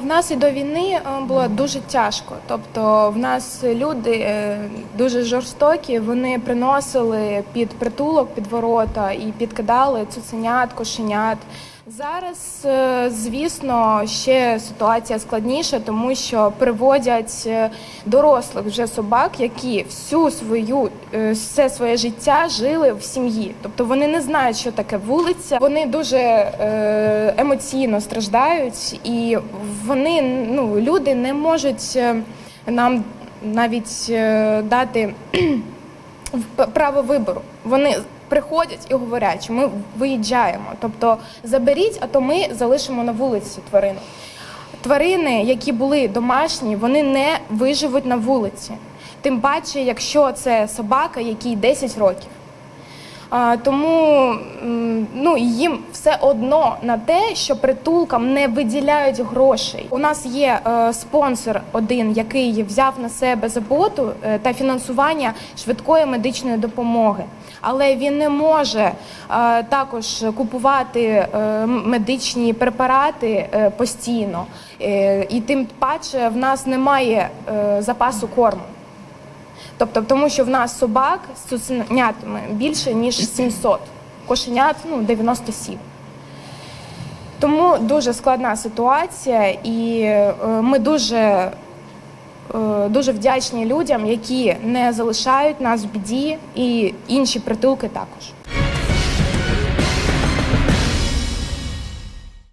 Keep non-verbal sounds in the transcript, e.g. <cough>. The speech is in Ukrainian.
В нас і до війни е, було дуже тяжко. Тобто, в нас люди е, дуже жорстокі. Вони приносили під притулок, під ворота і підкидали цуценят, кошенят. Зараз, е, звісно, ще ситуація складніша, тому що приводять е, дорослих вже собак, які всю свою е, все своє життя жили в сім'ї. Тобто вони не знають, що таке вулиця. Вони дуже емоційно страждають, і вони ну люди не можуть нам навіть дати <clears throat> право вибору. Вони приходять і говорять, що ми виїжджаємо. Тобто заберіть, а то ми залишимо на вулиці тварину. Тварини, які були домашні, вони не виживуть на вулиці. Тим паче, якщо це собака, якій 10 років. Тому їм все одно на те, що притулкам не виділяють грошей. У нас є е, спонсор один, який взяв на себе заботу е, та фінансування швидкої медичної допомоги. Але він не може е, також купувати е, медичні препарати е, постійно. Е, і тим паче в нас немає е, запасу корму. Тобто, тому що в нас собак з цуценятами більше, ніж 700, кошенят ну, 97. Тому дуже складна ситуація, і е, ми дуже, е, дуже вдячні людям, які не залишають нас в біді, і інші притулки також.